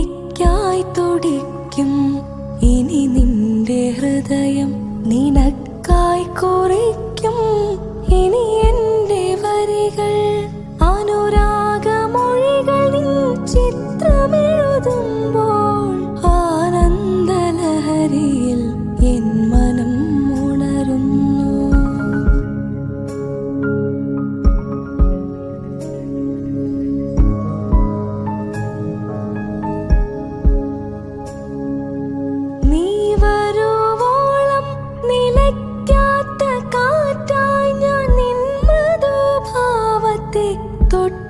എനിക്കായി തുടിക്കും. ഇനി നിന്റെ ഹൃദയം നിനക്ക് தொட்டு